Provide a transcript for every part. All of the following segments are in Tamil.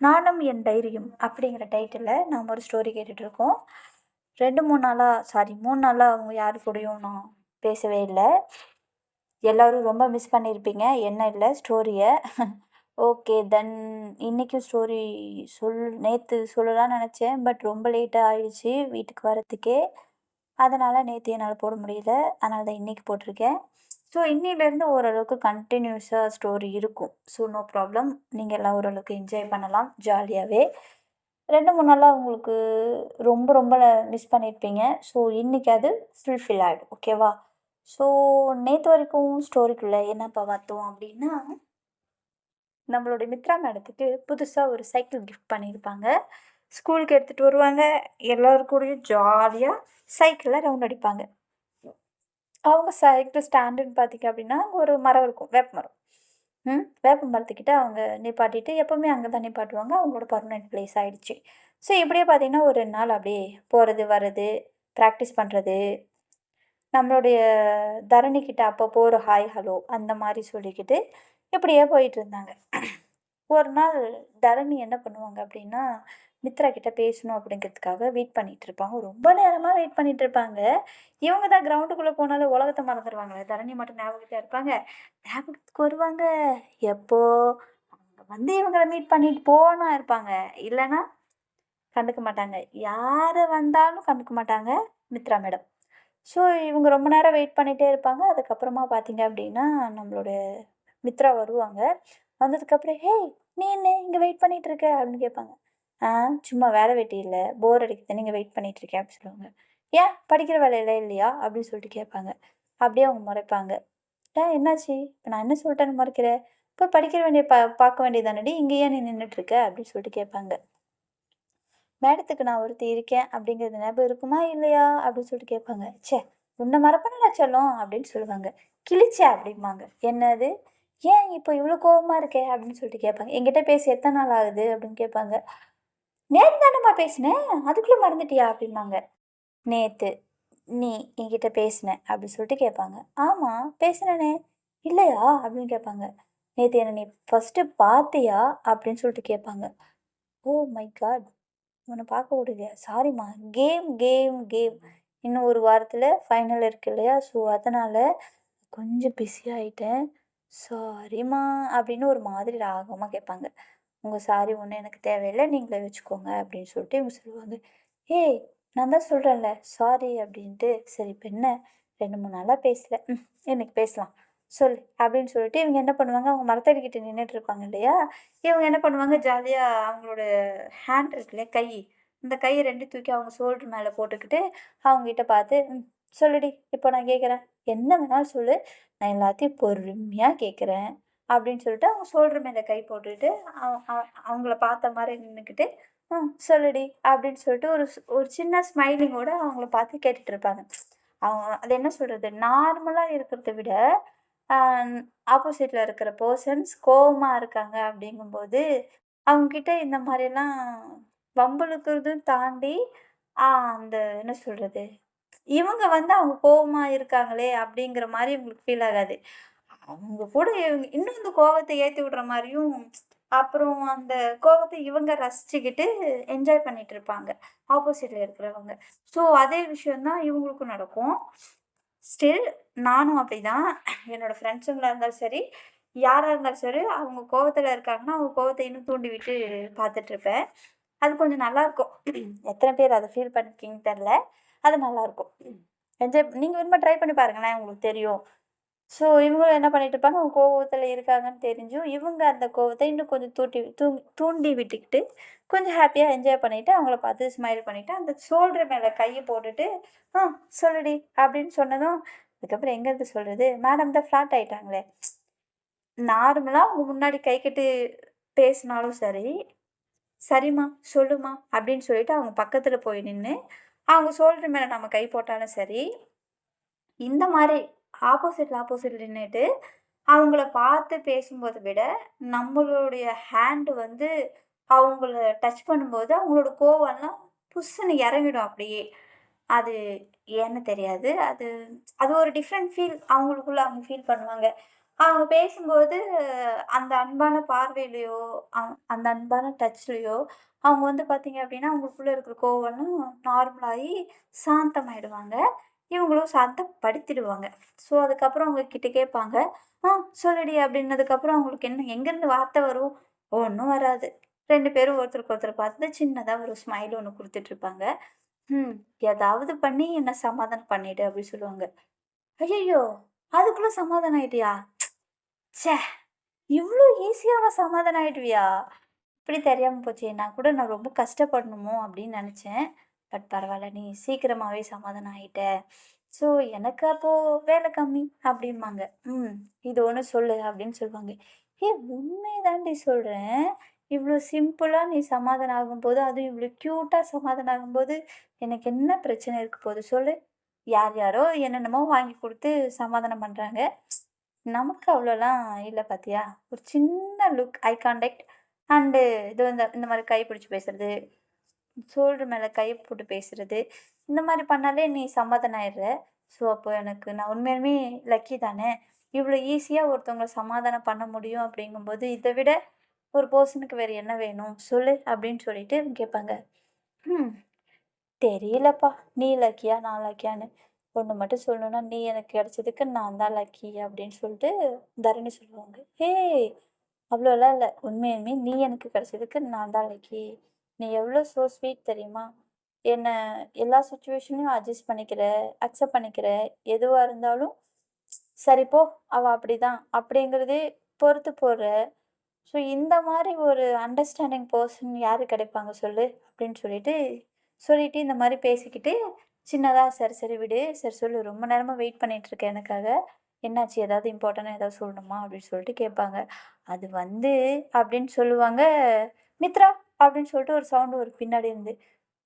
நானும் என் டைரியும் அப்படிங்கிற டைட்டிலில் நாம் ஒரு ஸ்டோரி கேட்டுட்ருக்கோம் ரெண்டு மூணு நாளாக சாரி மூணு நாளாக அவங்க யார் கூடயும் நான் பேசவே இல்லை. எல்லோரும் ரொம்ப மிஸ் பண்ணியிருப்பீங்க என்ன இல்லை? ஸ்டோரியை ஓகே தென் இன்றைக்கும் ஸ்டோரி சொல் நேற்று சொல்லலாம்னு நினச்சேன். பட் ரொம்ப லேட்டாக ஆயிடுச்சு வீட்டுக்கு வரத்துக்கே அதனால் நேற்று என்னால் போட முடியல. அதனால தான் இன்றைக்கி போட்டிருக்கேன். ஸோ இன்னிலேருந்து ஓரளவுக்கு கண்டினியூஸாக ஸ்டோரி இருக்கும். ஸோ நோ ப்ராப்ளம் நீங்கள் எல்லாம் ஓரளவுக்கு என்ஜாய் பண்ணலாம் ஜாலியாகவே ரெண்டு மூணு நாளாக உங்களுக்கு ரொம்ப ரொம்ப மிஸ் பண்ணியிருப்பீங்க ஸோ இன்றைக்கி அது ஃபுல்ஃபில் ஆகிடும் ஓகேவா ஸோ நேற்று வரைக்கும் ஸ்டோரிக்குள்ளே என்னப்பா பார்த்தோம் அப்படின்னா நம்மளுடைய மித்ரா மேடத்துக்கு புதுசாக ஒரு சைக்கிள் கிஃப்ட் பண்ணியிருப்பாங்க. ஸ்கூலுக்கு எடுத்துகிட்டு வருவாங்க. எல்லோருக்கூடையும் ஜாலியாக சைக்கிளில் ரவுண்ட் அடிப்பாங்க. அவங்க சைக்கிள் ஸ்டாண்டுன்னு பார்த்திங்க அப்படின்னா அங்கே ஒரு மரம் இருக்கும் வேப்ப மரம். ம். வேப்ப மரத்துக்கிட்ட அவங்க நிப்பாட்டிட்டு எப்போவுமே அங்கே தான் நிப்பாட்டுவாங்க அவங்களோட பர்மனெண்ட் பிளேஸ் ஆகிடுச்சு ஸோ இப்படியே பார்த்திங்கன்னா ஒரு ரெண்டு நாள் அப்படியே போகிறது வர்றது ப்ராக்டிஸ் பண்ணுறது நம்மளுடைய தரணிக்கிட்ட அப்பப்போ ஒரு ஹாய் ஹலோ அந்த மாதிரி சொல்லிக்கிட்டு இப்படியே போயிட்டு இருந்தாங்க. ஒரு நாள் தரணி என்ன பண்ணுவாங்க அப்படின்னா மித்ரா கிட்ட பேசணும் அப்படிங்கிறதுக்காக வெயிட் பண்ணிட்டு இருப்பாங்க. ரொம்ப நேரமாக வெயிட் பண்ணிட்டு இருப்பாங்க. இவங்க தான் கிரவுண்டுக்குள்ளே போனாலும் உலகத்தை மறந்துடுவாங்களே தரணி மட்டும் ஞாபகத்தான் இருப்பாங்க. ஞாபகத்துக்கு வருவாங்க. எப்போ? அவங்க வந்து இவங்களை மீட் பண்ணிட்டு போனா இருப்பாங்க. இல்லைன்னா கண்டுக்க மாட்டாங்க. யார் வந்தாலும் கண்டுக்க மாட்டாங்க மித்ரா மேடம் ஸோ இவங்க ரொம்ப நேரம் வெயிட் பண்ணிகிட்டே இருப்பாங்க. அதுக்கப்புறமா பார்த்தீங்க அப்படின்னா நம்மளோட மித்ரா வருவாங்க. வந்ததுக்கப்புறம் ஹே நீ என்ன? இங்கே வெயிட் பண்ணிகிட்டு இருக்க? அப்படின்னு கேட்பாங்க. சும்மா வேலை வெட்டி இல்லை. போர் அடிக்குது நீங்கள் வெயிட் பண்ணிகிட்டு இருக்கேன் அப்படின்னு சொல்லுவாங்க. ஏன்? படிக்கிற வேலையில இல்லையா? அப்படின்னு சொல்லிட்டு கேட்பாங்க. அப்படியே அவங்க முறைப்பாங்க. ஏன்? என்னாச்சு? இப்போ நான் என்ன சொல்லிட்டேன்னு மறைக்கிறேன் இப்போ படிக்கிற வேண்டிய பா பார்க்க வேண்டியதானடி? இங்கே ஏன் நீ நின்றுட்டுருக்க அப்படின்னு சொல்லிட்டு கேட்பாங்க. மேடத்துக்கு நான் ஒருத்தி இருக்கேன். அப்படிங்கிறது ஞாபகம் இருக்குமா? இல்லையா? அப்படின்னு சொல்லிட்டு கேட்பாங்க. சே உன்னை மறப்பனா சொல்லும். அப்படின்னு சொல்லுவாங்க. கிழிச்சே? அப்படிம்பாங்க. என்னது? ஏன் இப்போ இவ்வளோ கோபமாக இருக்கே? அப்படின்னு சொல்லிட்டு கேட்பாங்க. என்கிட்ட பேசி எத்தனை நாள் ஆகுது? அப்படின்னு கேட்பாங்க. நேற்று தானம்மா பேசினேன் அதுக்குள்ளே மறந்துட்டியா? அப்படிம்பாங்க. நேற்று நீ என்கிட்ட பேசின அப்படின்னு சொல்லிட்டு கேட்பாங்க. ஆமாம் பேசினேனே. இல்லையா? அப்படின்னு கேட்பாங்க. நேற்று என்னை நீ ஃபஸ்ட்டு பார்த்தியா? அப்படின்னு சொல்லிட்டு கேட்பாங்க. ஓ மை காட் உன்னை பார்க்க முடியலையா சாரிம்மா கேம் கேம் கேம் இன்னும் ஒரு வாரத்தில் ஃபைனல் இருக்கு இல்லையா? ஸோ அதனால் கொஞ்சம் பிஸி ஆகிட்டேன் சாரிம்மா அப்படின்னு ஒரு மாதிரி ராகமாக கேட்பாங்க. உங்கள் சாரி ஒன்றும் எனக்கு தேவையில்லை நீங்களே வச்சுக்கோங்க அப்படின்னு சொல்லிட்டு இவங்க சொல்லுவாங்க. ஏய் நான் தான் சொல்கிறேன்ல சாரி அப்படின்ட்டு. சரி இப்போ என்ன? ரெண்டு மூணு நாளாக பேசல. ம் இன்னைக்கு பேசலாம். சொல் அப்படின்னு சொல்லிட்டு இவங்க என்ன பண்ணுவாங்க அவங்க மரத்தடிக்கிட்ட நின்றுட்டு இருப்பாங்க இல்லையா? இவங்க என்ன பண்ணுவாங்க ஜாலியாக அவங்களோட ஹேண்ட் இருக்கு இல்லையா கை இந்த கையை ரெண்டு தூக்கி அவங்க ஷோல்டர் மேலே போட்டுக்கிட்டு அவங்ககிட்ட பார்த்து ம் சொல்லுடி இப்போ நான் கேட்குறேன். என்ன வேணாலும் சொல்லு. நான் எல்லாத்தையும் பொறுமையாக கேட்குறேன். அப்படின்னு சொல்லிட்டு அவங்க ஷோல்டர் மேலே கை போட்டுட்டு அவங்கள பார்த்த மாதிரி நின்றுக்கிட்டு ம் சொல்லுடி அப்படின்னு சொல்லிட்டு ஒரு ஒரு சின்ன ஸ்மைலிங்கோட அவங்கள பார்த்து கேட்டுட்டு இருப்பாங்க. அவங்க அது என்ன சொல்கிறது நார்மலாக இருக்கிறத விட ஆப்போசிட்டில் இருக்கிற பர்சன்ஸ் கோபமாக இருக்காங்க அப்படிங்கும்போது அவங்கக்கிட்ட இந்த மாதிரிலாம் வம்புழுக்கிறதும் தாண்டி அந்த என்ன சொல்கிறது இவங்க வந்து அவங்க கோபமாக இருக்காங்களே அப்படிங்கிற மாதிரி உங்களுக்கு ஃபீல் ஆகாது. அவங்க கூட இவங்க இன்னும் இந்த கோவத்தை ஏற்றி விடுற மாதிரியும் அப்புறம் அந்த கோவத்தை இவங்க ரசிச்சுக்கிட்டு என்ஜாய் பண்ணிட்டு இருப்பாங்க. ஆப்போசிட்டில் இருக்கிறவங்க. ஸோ அதே விஷயந்தான் இவங்களுக்கும் நடக்கும். ஸ்டில் நானும் அப்படி தான் என்னோடய ஃப்ரெண்ட்ஸுங்களாக இருந்தாலும் சரி யாராக இருந்தாலும் சரி அவங்க கோவத்தில் இருக்காங்கன்னா அவங்க கோவத்தை இன்னும் தூண்டி விட்டு பார்த்துட்ருப்பேன் அது கொஞ்சம் நல்லாயிருக்கும் எத்தனை பேர் அதை ஃபீல் பண்ணிருக்கீங்கன்னு தெரில அது நல்லாயிருக்கும் என்ஜாய் நீங்கள் விரும்ப ட்ரை பண்ணி பாருங்களேன். உங்களுக்கு தெரியும். ஸோ இவங்களும் என்ன பண்ணிட்டு இருப்பாங்க அவங்க கோவத்தில் இருக்காங்கன்னு தெரிஞ்சும் இவங்க அந்த கோவத்தை இன்னும் கொஞ்சம் தூட்டி தூ தூண்டி விட்டுக்கிட்டு கொஞ்சம் ஹாப்பியாக என்ஜாய் பண்ணிவிட்டு அவங்கள பார்த்து ஸ்மைல் பண்ணிவிட்டு அந்த சோல்டர் மேலே கையை போட்டுட்டு ஆ சொல்லுடி அப்படின்னு சொன்னதும் அதுக்கப்புறம் எங்கேருந்து சொல்கிறது மேடம் தான் ஃப்ளாட் ஆகிட்டாங்களே நார்மலாக அவங்க முன்னாடி கை கட்டு பேசினாலும் சரி சரிம்மா சொல்லுமா அப்படின்னு சொல்லிட்டு அவங்க பக்கத்தில் போய் நின்று அவங்க சோல்டர் மேலே நம்ம கை போட்டாலும் சரி இந்த மாதிரி ஆப்போசிட்டில் ஆப்போசிட் நின்றுட்டு அவங்கள பார்த்து பேசும்போது விட நம்மளுடைய ஹேண்டு வந்து அவங்கள டச் பண்ணும்போது அவங்களோட கோவம்லாம் புஷ்ஷுன்னு இறங்கிடும் அப்படியே. அது ஏன்னு தெரியாது. அது அது ஒரு டிஃப்ரெண்ட் ஃபீல் அவங்களுக்குள்ள அவங்க ஃபீல் பண்ணுவாங்க. அவங்க பேசும்போது அந்த அன்பான பார்வையிலையோ அ அந்த அன்பான டச்லேயோ அவங்க வந்து பார்த்தீங்க அப்படின்னா அவங்களுக்குள்ளே இருக்கிற கோவம்லாம் நார்மலாகி சாந்தமாயிடுவாங்க. இவங்களும் சாந்தப்படுத்திடுவாங்க. ஸோ, அதுக்கப்புறம் அவங்க கிட்ட கேட்பாங்க. "ஆ சொல்லுடி" அப்படின்னதுக்கப்புறம் அவங்களுக்கு என்ன எங்கேருந்து வார்த்தை வரும்? ஒன்றும் வராது. ரெண்டு பேரும் ஒருத்தருக்கு ஒருத்தர் பார்த்து சின்னதாக ஒரு ஸ்மைல் ஒன்று கொடுத்துட்ருப்பாங்க "ம் ஏதாவது பண்ணி என்னை சமாதானம் பண்ணிடு" அப்படின்னு சொல்லுவாங்க. ஐயோ அதுக்குள்ள சமாதானம் ஆயிட்டியா? ச்சே! இவ்வளோ ஈஸியாக சமாதானம் ஆயிடுவியா? இப்படி தெரியாமல் போச்சு நான் கூட நான் ரொம்ப கஷ்டப்படணுமோ அப்படின்னு நினச்சேன் பட் பரவாயில்ல நீ சீக்கிரமாகவே சமாதானம் ஆகிட்ட ஸோ, எனக்கு அப்போது வேலை கம்மி அப்படிம்பாங்க. "ம் இது ஒன்று சொல்லு" அப்படின்னு சொல்லுவாங்க. ஏய் உண்மைதாண்டி சொல்கிறேன் இவ்வளோ சிம்பிளாக நீ சமாதானம் ஆகும்போது, அதுவும் இவ்வளோ க்யூட்டாக சமாதானம் ஆகும்போது, எனக்கு என்ன பிரச்சனை இருக்க போது சொல்லு? யார் யாரோ என்னென்னமோ வாங்கி கொடுத்து சமாதானம் பண்ணுறாங்க நமக்கு அவ்வளோலாம் இல்லை பார்த்தியா ஒரு சின்ன லுக், ஐ கான்டாக்ட் அண்டு இது வந்து இந்த மாதிரி கை பிடிச்சி பேசுறது, சோல்டர் மேலே கை போட்டு பேசுகிறது இந்த மாதிரி பண்ணாலே நீ சமாதானம் ஆயிடுற. ஸோ, அப்போ எனக்கு நான் உண்மையுமே லக்கி தானே! இவ்வளோ ஈஸியாக ஒருத்தவங்கள சமாதானம் பண்ண முடியும் அப்படிங்கும்போது இதை விட ஒரு பர்சனுக்கு வேறு என்ன வேணும்? சொல்லு அப்படின்னு சொல்லிட்டு கேட்பாங்க. ம். தெரியலப்பா. நீ லக்கியா? நான் லக்கியான்னு. ஒன்று மட்டும் சொல்லணும்னா, நீ எனக்கு கிடைச்சதுக்கு நான் தான் லக்கி அப்படின்னு சொல்லிட்டு தரணி சொல்லுவாங்க. ஏய்! அவ்வளோலாம் இல்லை உண்மையுமே நீ எனக்கு கிடைச்சதுக்கு நான் தான் லக்கி. நீ எவ்வளோ சோ ஸ்வீட் தெரியுமா? என்னை எல்லா சுச்சுவேஷனையும் அட்ஜஸ்ட் பண்ணிக்கிற, அக்செப்ட் பண்ணிக்கிற, எதுவாக இருந்தாலும் சரி போ! அவ அப்படிதான் அப்படிங்கிறதே பொறுத்து போடுற ஸோ, இந்த மாதிரி ஒரு அண்டர்ஸ்டாண்டிங் பர்சன் யாரு கிடைப்பாங்க சொல்லு? அப்படின்னு சொல்லிட்டு சொல்லிட்டு இந்த மாதிரி பேசிக்கிட்டு சின்னதாக சரி சரி விடு. சரி சொல்லு ரொம்ப நேரமாக வெயிட் பண்ணிகிட்ருக்கேன் எனக்காக. என்னாச்சு? ஏதாவது இம்பார்ட்டண்ட்டாக ஏதாவது சொல்லணுமா? அப்படின்னு சொல்லிட்டு கேட்பாங்க. அது வந்து அப்படின்னு சொல்லுவாங்க. மித்ரா அப்படின்னு சொல்லிட்டு ஒரு சவுண்டு ஒரு பின்னாடி இருந்து.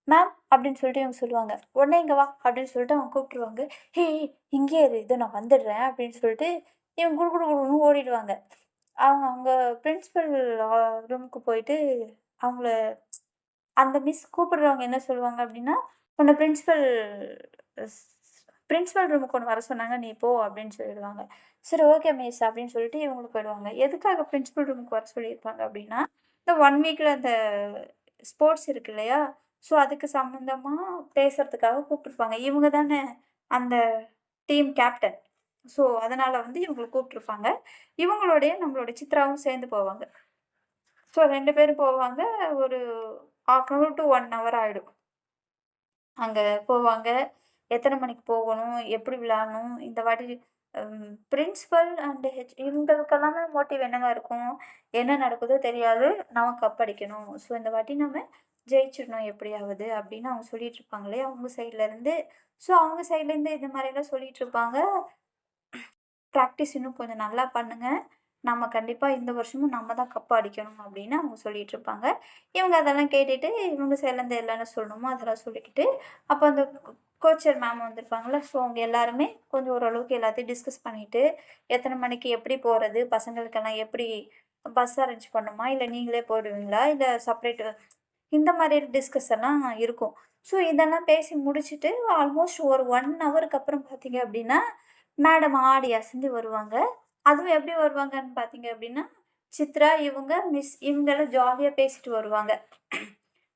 மேம் அப்படின்னு சொல்லிட்டு இவங்க சொல்லுவாங்க. உடனே இங்கே வா அப்படின்னு சொல்லிட்டு அவங்க கூப்பிட்டுருவாங்க ஹே இங்கே இங்கேயே இரு. இதோ நான் வந்துடுறேன் அப்படின்னு சொல்லிட்டு இவங்க குடு குடு குடுன்னு ஓடிடுவாங்க. அவங்க அவங்க பிரின்சிபல் ரூமுக்கு போயிட்டு அவங்கள அந்த மிஸ் கூப்பிடுறவங்க என்ன சொல்லுவாங்க அப்படின்னா உன்னை பிரின்ஸிபல் பிரின்ஸிபல் பிரின்சிபல் ரூமுக்கு ஒன்று வர சொன்னாங்க. நீ போ" அப்படின்னு சொல்லிடுவாங்க. சரி ஓகே மிஸ் அப்படின்னு சொல்லிட்டு இவங்களுக்கு போயிடுவாங்க. எதுக்காக பிரின்ஸிபல் ரூமுக்கு வர சொல்லியிருப்பாங்க அப்படின்னா இந்த ஒன் வீக்கில் அந்த ஸ்போர்ட்ஸ் இருக்கு இல்லையா? ஸோ, அதுக்கு சம்மந்தமாக பேசுகிறதுக்காக கூப்பிட்ருப்பாங்க இவங்க தானே அந்த டீம் கேப்டன். ஸோ, அதனால் வந்து இவங்கள கூப்பிட்ருப்பாங்க இவங்களோடயே நம்மளோட சித்ராவும் சேர்ந்து போவாங்க. ஸோ, ரெண்டு பேரும் போவாங்க. ஒரு 1/2 an hour to one hour ஆகிடும் அங்கே போவாங்க. எத்தனை மணிக்கு போகணும்? எப்படி விளையாடணும்? இந்த வாட்டி பிரின்ஸ்பல் அண்டு ஹெச் இவங்களுக்கு எல்லாமே மோட்டிவ் என்னவா இருக்கும்? என்ன நடக்குதோ தெரியாது. நம்ம கப் அடிக்கணும். ஸோ, இந்த வாட்டி நம்ம ஜெயிச்சிடணும் எப்படியாவது அப்படின்னு அவங்க சொல்லிட்டு இருப்பாங்களே அவங்க சைட்லேருந்து ஸோ, அவங்க சைட்லேருந்து இந்த சொல்லிட்டு இருப்பாங்க ப்ராக்டிஸ் இன்னும் கொஞ்சம் நல்லா பண்ணுங்கள் நம்ம கண்டிப்பாக இந்த வருஷமும் நம்ம தான் கப் அடிக்கணும் அப்படின்னு அவங்க சொல்லிகிட்டு இருப்பாங்க இவங்க அதெல்லாம் கேட்டுட்டு இவங்க சைட்லேருந்து என்னென்ன சொல்லணுமோ அதெல்லாம் சொல்லிக்கிட்டு, அப்போ அந்த கோச்சர் மேம் வந்திருப்பாங்கல்ல. ஸோ, அவங்க எல்லாருமே கொஞ்சம் ஓரளவுக்கு எல்லாத்தையும் டிஸ்கஸ் பண்ணிவிட்டு எத்தனை மணிக்கு எப்படி போகிறது பசங்களுக்கெல்லாம் எப்படி பஸ் அரேஞ்ச் பண்ணுமா? இல்லை நீங்களே போயிடுவீங்களா? இல்லை செப்பரேட் இந்த மாதிரி டிஸ்கஸ் எல்லாம் இருக்கும். ஸோ, இதெல்லாம் பேசி முடிச்சுட்டு ஆல்மோஸ்ட் ஒரு ஒன் ஹவருக்கு அப்புறம் பார்த்தீங்க அப்படின்னா மேடம் ஆடி அசந்தி வருவாங்க. அதுவும் எப்படி வருவாங்கன்னு பார்த்தீங்க அப்படின்னா சித்ரா, இவங்க, மிஸ் இவங்கெல்லாம் ஜாலியாக பேசிட்டு வருவாங்க.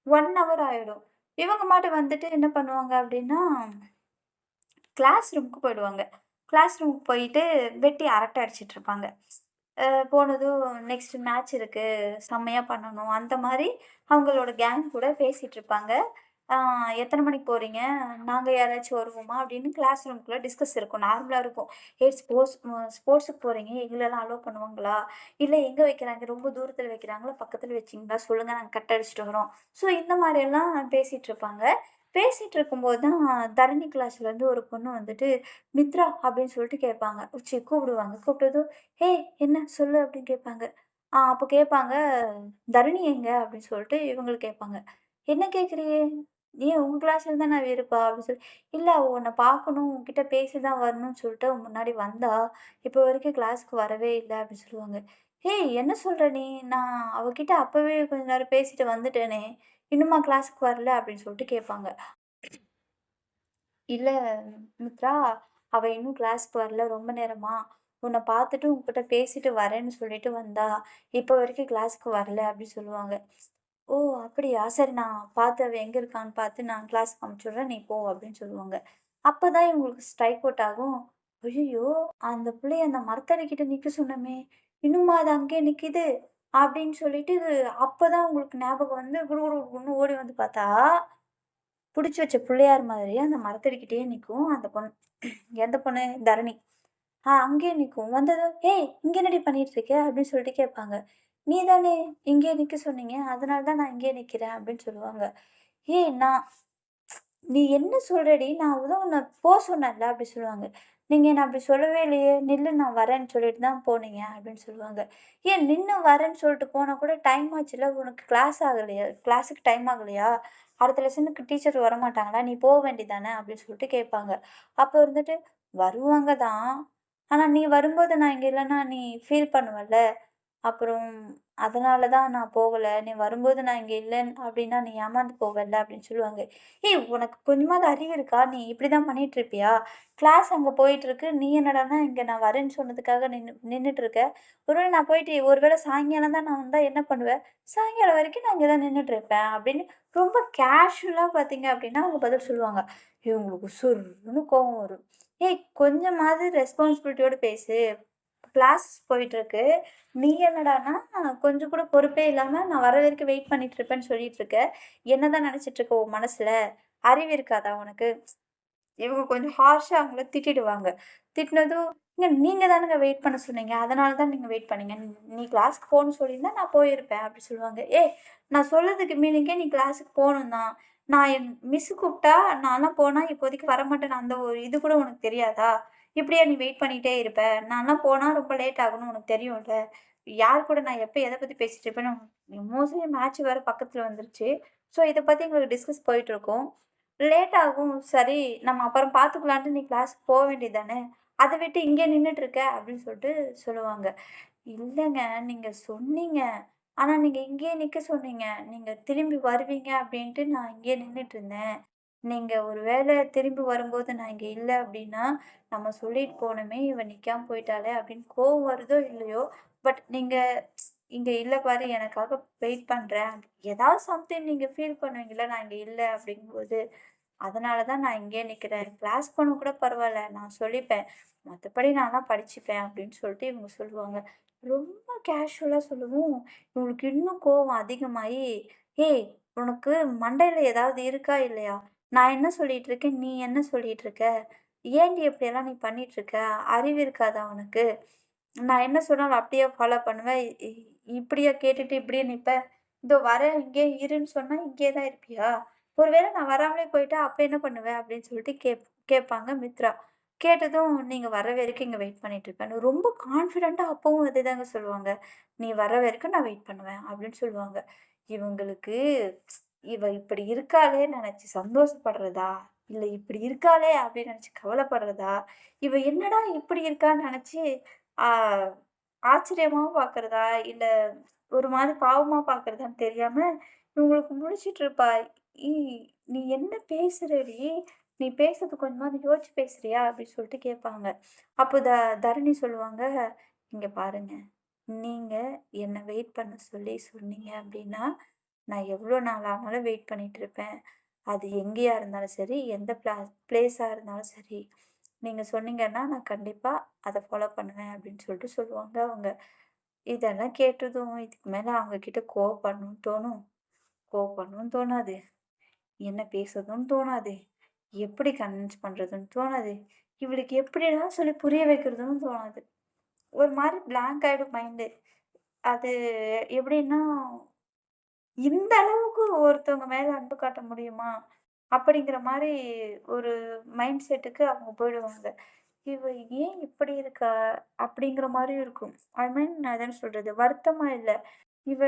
ஒன் ஹவர் ஆகிடும் இவங்க மாட்டு வந்துட்டு என்ன பண்ணுவாங்க அப்படின்னா கிளாஸ் ரூமுக்கு போயிடுவாங்க. கிளாஸ் ரூமுக்கு போயிட்டு வெட்டி அரட்டை அடிச்சிட்டுருப்பாங்க. இருப்பாங்க போனதும் நெக்ஸ்ட் மேட்ச் இருக்குது செம்மையாக பண்ணணும். அந்த மாதிரி அவங்களோட கேங் கூட பேசிகிட்டு இருப்பாங்க எத்தனை மணிக்கு போகிறீங்க நாங்கள் யாராச்சும் வருவோமா? அப்படின்னு கிளாஸ் ரூம்குள்ளே டிஸ்கஸ் இருக்கும். நார்மலாக இருக்கும். ஏ ஸ்போர்ட்ஸ் ஸ்போர்ட்ஸுக்கு போகிறீங்க எங்களெல்லாம் அலோவ் பண்ணுவாங்களா? இல்லை எங்கே வைக்கிறாங்க? ரொம்ப தூரத்தில் வைக்கிறாங்களா? பக்கத்தில் வச்சீங்களா? சொல்லுங்கள் நாங்கள் கட் அடிச்சுட்டு வரோம். ஸோ, இந்த மாதிரியெல்லாம் பேசிகிட்டு இருப்பாங்க பேசிகிட்டு இருக்கும்போது தான் தரணி கிளாஸ்லேருந்து ஒரு பொண்ணு வந்துட்டு, மித்ரா அப்படின்னு சொல்லிட்டு கேட்பாங்க. உச்சி கூப்பிடுவாங்க. கூப்பிட்டதும், ஹே என்ன சொல்லு?" அப்படின்னு கேட்பாங்க. ஆ அப்போ கேட்பாங்க, "தரணி எங்க?" அப்படின்னு சொல்லிட்டு இவங்களுக்கு கேட்பாங்க. "என்ன கேட்குறியே? ஏன் உங்கள் கிளாஸில் தானே நான் இருப்பா?" அப்படின்னு சொல்லி, இல்லை உன்னை பார்க்கணும், உன்கிட்ட பேசி தான் வரணும்னு சொல்லிட்டு முன்னாடி வந்தா. இப்போ வரைக்கும் கிளாஸ்க்கு வரவே இல்லை அப்படின்னு சொல்லுவாங்க. "ஏய் என்ன சொல்கிற நீ? நான் அவகிட்ட அப்போவே கொஞ்ச நேரம் பேசிட்டு வந்துட்டேனே. இன்னுமா கிளாஸுக்கு வரல?" அப்படின்னு சொல்லிட்டு கேட்பாங்க. இல்லை மித்ரா, அவள் இன்னும் கிளாஸ்க்கு வரல ரொம்ப நேரமா. உன்னை பார்த்துட்டு உங்ககிட்ட பேசிட்டு வரேன்னு சொல்லிட்டு வந்தா இப்போ வரைக்கும் கிளாஸுக்கு வரல அப்படின்னு சொல்லுவாங்க ஓ அப்படியா? சரி நான் பார்த்து அவ எங்கே இருக்கான்னு பார்த்து நான் கிளாஸ்க்கு அனுப்பிச்சுட்றேன் நீ போ அப்படின்னு சொல்லுவாங்க. அப்போ தான் இவங்களுக்கு ஸ்ட்ரைக் அவுட் ஆகும். ஐயோ அந்த பிள்ளைய அந்த மரத்தடிக்கிட்ட நிற்க சொன்னமே இன்னுமா அது அங்கேயே நிற்கிது அப்படின்னு சொல்லிட்டு அப்போ தான் உங்களுக்கு ஞாபகம் வந்து குடு குடு குடுன்னு ஓடி வந்து பார்த்தா பிடிச்சி வச்ச பிள்ளையார் மாதிரி அந்த மரத்தடிக்கிட்டே நிற்கும் அந்த பொண்ணு எந்த பொண்ணு? தரணி. ஆ அங்கேயே நிற்கும் வந்ததும் ஏய் இங்கே என்னடி பண்ணிட்டு இருக்க? அப்படின்னு சொல்லிட்டு கேட்பாங்க. நீ தானே இங்கே நிற்க சொன்னீங்க. அதனால தான் நான் இங்கே நிற்கிறேன் அப்படின்னு சொல்லுவாங்க. ஏய் நான் நீ என்ன சொல்கிறடி நான் தான் உன்னை போக சொன்னேன்ல அப்படி சொல்லுவாங்க. நீங்கள் என்ன அப்படி சொல்லவே இல்லையே. நில்லு நான் வரேன்னு சொல்லிட்டு தான் போனீங்க அப்படின்னு சொல்லுவாங்க. ஏன் நின்று வரேன்னு சொல்லிட்டு போனால் கூட டைம் ஆச்சுல? உனக்கு கிளாஸ் ஆகலையா? கிளாஸுக்கு டைம் ஆகலையா? அடுத்த லெசனுக்கு டீச்சர் வரமாட்டாங்களா? நீ போக வேண்டிதானே அப்படின்னு சொல்லிட்டு கேட்பாங்க. அப்போ இருந்துட்டு வருவாங்க தான். ஆனால் நீ வரும்போது நான் இங்கே இல்லைன்னா நீ ஃபீல் பண்ணுவல்ல? அப்புறம் அதனால தான் நான் போகலை. நீ வரும்போது நான் இங்கே இல்லைன்னு அப்படின்னா நீ ஏமாந்து போகல அப்படின்னு சொல்லுவாங்க. ஏய் உனக்கு கொஞ்சமாவது அறிவு இருக்கா? நீ இப்படி தான் பண்ணிட்டு இருப்பியா கிளாஸ் அங்கே போயிட்டுருக்கு. நீ என்னடானா இங்கே நான் வரேன்னு சொன்னதுக்காக நின்று நின்றுட்டு இருக்க ஒருவேளை நான் போயிட்டு ஒருவேளை சாயங்காலம் தான் நான் வந்தால் என்ன பண்ணுவேன்? சாயங்காலம் வரைக்கும் நான் இங்கே தான் நின்றுட்டு இருப்பேன் அப்படின்னு ரொம்ப கேஷுவலாக பார்த்தீங்க அப்படின்னா அவங்க பதில் சொல்லுவாங்க. இவங்களுக்கு சுருன்னு கோவம் வரும். ஏய் கொஞ்சமாவது ரெஸ்பான்சிபிலிட்டியோடு பேசு. கிளாஸ் போயிட்டுருக்கு. நீ என்னடானா கொஞ்சம் கூட பொறுப்பே இல்லாமல் நான் வர வரைக்கும் வெயிட் பண்ணிட்டு இருப்பேன்னு சொல்லிட்டு இருக்க என்ன தான் நினச்சிட்டு இருக்க உன் மனசில்? அறிவு இருக்காதா உனக்கு? இவங்க கொஞ்சம் ஹார்ஷாக அவங்கள திட்டிடுவாங்க. திட்டினதும் இங்கே நீங்கள் தானுங்க வெயிட் பண்ண சொன்னீங்க. அதனால தான் நீங்கள் வெயிட் பண்ணீங்க. நீ கிளாஸ்க்கு போகணும்னு சொல்லியிருந்தா நான் போயிருப்பேன் அப்படி சொல்லுவாங்க. ஏ நான் சொல்லதுக்கு மீனிங்கே நீ கிளாஸுக்கு போகணும் தான் நான் என் மிஸ்ஸு கூப்பிட்டா நான்லாம் போனால் இப்போதைக்கு வரமாட்டேன் அந்த ஒரு இது கூட உனக்கு தெரியாதா? இப்படியா நீ வெயிட் பண்ணிகிட்டே இருப்ப? நான்லாம் போனால் ரொம்ப லேட் ஆகணும் உனக்கு தெரியும்ல? யார் கூட நான் எப்போ எதை பற்றி பேசிட்டு இருப்பேன்னு? மோஸ்ட்லி மேட்ச் வேறு பக்கத்தில் வந்துருச்சு. ஸோ இதை பற்றி எங்களுக்கு டிஸ்கஸ் போயிட்டுருக்கோம் லேட் ஆகும். சரி நம்ம அப்புறம் பார்த்துக்கலான்ட்டு நீ கிளாஸ் போக வேண்டியது தானே அதை விட்டு இங்கே நின்றுட்டு இருக்க அப்படின்னு சொல்லிட்டு சொல்லுவாங்க. இல்லைங்க. நீங்கள் சொன்னீங்க. ஆனால் நீங்கள் இங்கேயே நிற்க சொன்னீங்க. நீங்கள் திரும்பி வருவீங்க அப்படின்ட்டு நான் இங்கேயே நின்றுட்டு இருந்தேன். நீங்கள் ஒரு வேளை திரும்பி வரும்போது நான் இங்கே இல்லை அப்படின்னா நம்ம சொல்லிட்டு போனோமே இவன் நிற்காம போயிட்டாலே அப்படின்னு கோவம் வருதோ இல்லையோ பட் நீங்கள் இங்கே இல்லை பாரு எனக்காக வெயிட் பண்ணுறேன் ஏதாவது சம்திங் நீங்கள் ஃபீல் பண்ணுவீங்களா நான் இங்கே இல்லை அப்படிங்கும்போது அதனால தான் நான் இங்கேயே நிற்கிறேன் கிளாஸ் பண்ண கூட பரவாயில்ல நான் சொல்லிப்பேன். மற்றபடி நான் தான் படிச்சுப்பேன் அப்படின்னு சொல்லிட்டு இவங்க சொல்லுவாங்க. ரொம்ப கேஷுவலாக சொல்லவும். இவங்களுக்கு இன்னும் கோவம் அதிகமாகி ஏய் உனக்கு மண்டையில் ஏதாவது இருக்கா இல்லையா? நான் என்ன சொல்லிட்டு இருக்கேன் நீ என்ன சொல்லிட்டு இருக்க ஏன்டி இப்படியெல்லாம் நீ பண்ணிட்டு இருக்க அறிவு இருக்காதா உனக்கு? நான் என்ன சொன்னாலும் அப்படியே ஃபாலோ பண்ணுவேன். இப்படியா கேட்டுட்டு இப்படியே நிற்பேன் இதோ வர இங்கே இருன்னு சொன்னால் இங்கே தான் இருப்பியா? ஒருவேளை நான் வராமலே போயிட்டா அப்போ என்ன பண்ணுவேன் அப்படின்னு சொல்லிட்டு கேப் கேட்பாங்க மித்ரா. கேட்டதும் நீங்கள் வர வரைக்கும் இங்கே வெயிட் பண்ணிட்டு இருப்பேன் ரொம்ப கான்ஃபிடெண்ட்டாக அப்பவும் அதே தாங்க சொல்லுவாங்க. நீ வர வரைக்கும் நான் வெயிட் பண்ணுவேன் அப்படின்னு சொல்லுவாங்க. இவங்களுக்கு இவ இப்படி இருக்காளே நினச்சி சந்தோஷப்படுறதா? இல்லை இப்படி இருக்காளே அப்படின்னு நினச்சி கவலைப்படுறதா? இவ என்னடா இப்படி இருக்கான்னு நினச்சி ஆச்சரியமாக பார்க்குறதா இல்லை ஒரு மாதிரி பாவமாக பார்க்குறதான்னு தெரியாமல் இவங்களுக்கு முடிச்சிட்டு இருப்பா. நீ என்ன பேசுறடி? நீ பேசுறது கொஞ்சமாவது யோசிச்சு பேசுறியா? அப்படின்னு சொல்லிட்டு கேட்பாங்க. அப்போ த தரணி சொல்லுவாங்க இங்கே பாருங்க நீங்கள் என்னை வெயிட் பண்ண சொல்லி சொன்னீங்க அப்படின்னா நான் எவ்வளோ நாள் ஆனாலும் வெயிட் பண்ணிட்டு இருப்பேன் அது எங்கேயா இருந்தாலும் சரி எந்த பிளா பிளேஸாக இருந்தாலும் சரி. நீங்கள் சொன்னீங்கன்னா நான் கண்டிப்பாக அதை ஃபாலோ பண்ணுவேன் அப்படின்னு சொல்லிட்டு சொல்லுவாங்க அவங்க. இதெல்லாம் கேட்டதும் இதுக்கு மேலே அவங்கக்கிட்ட கோவப்படணும்னு தோணும். கோவப்படணும்னு தோணாது. என்ன பேசுறதுன்னு தோணாது. எப்படி கன்வின்ஸ் பண்ணுறதுன்னு தோணாது. இவளுக்கு எப்படிடா சொல்லி புரிய வைக்கிறதுன்னு தோணாது. ஒரு மாதிரி பிளாங்க் ஆகிடும் மைண்டு அது எப்படின்னா இந்த அளவுக்கு ஒருத்தவங்க மேலே அன்பு காட்ட முடியுமா? அப்படிங்கிற மாதிரி ஒரு மைண்ட் செட்டுக்கு அவங்க போயிடுவாங்க. இவ ஏன் இப்படி இருக்கா? அப்படிங்கிற மாதிரி இருக்கும். ஐ மீன் நான் எதுன்னு சொல்கிறது வருத்தமாக இல்லை. இவ